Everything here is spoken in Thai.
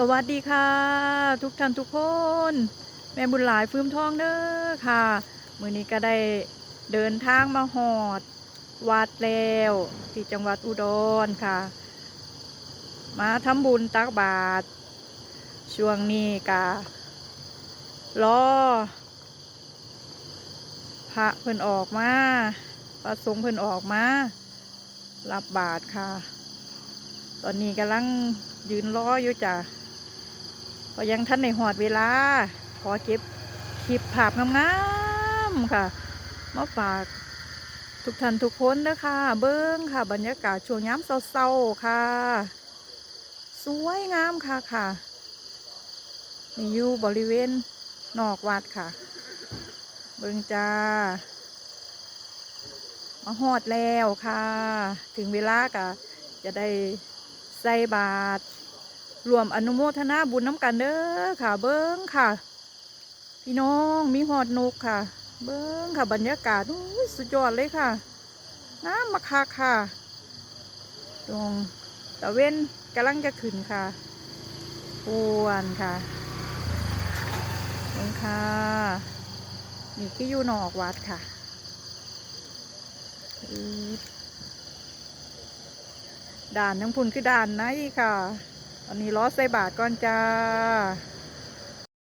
สวัสดีค่ะ ทุกท่านทุกคน แม่บุญหลายฟื้มทองเด้อค่ะ มือนี้ก็ได้เดินทางมาหอด วัดแล้วที่จังหวัดอุดรค่ะ มาทำบุญตักบาตรช่วงนี้กะรอพระเพิ่นออกมาพระสงฆ์เพิ่นออกมา รับบาตรค่ะ ตอนนี้กำลังยืนรออยู่จ้ะ ก็ยังท่านในหอดเวลา ขอเก็บคลิปภาพงามๆค่ะมาฝากทุกท่านทุกคนนะคะ เบิ้งค่ะ บรรยากาศช่วงย้ำเศร้าๆค่ะ สวยงามค่ะค่ะนี่อยู่บริเวณนอกวัดค่ะ เบิ้งจ้ามาหอดแล้วค่ะ ถึงเวลากะจะได้ใส่บาตร รวมอนุโมทนาบุญน้ำกันเด้อค่ะ เบิ้งค่ะ พี่น้องมีหอดนกค่ะ เบิ้งค่ะบรรยากาศสุดยอดเลยค่ะน้ำมาคักค่ะ ตรงตะเว้นกำลังจะขึ้นค่ะปวนค่ะเบิ้งค่ะนี่ที่อยู่นอกวัดค่ะดด่านทั้งพุ่นคือด่านไหนค่ะ อันนี้ล้อใส่บาทก่อนจ้า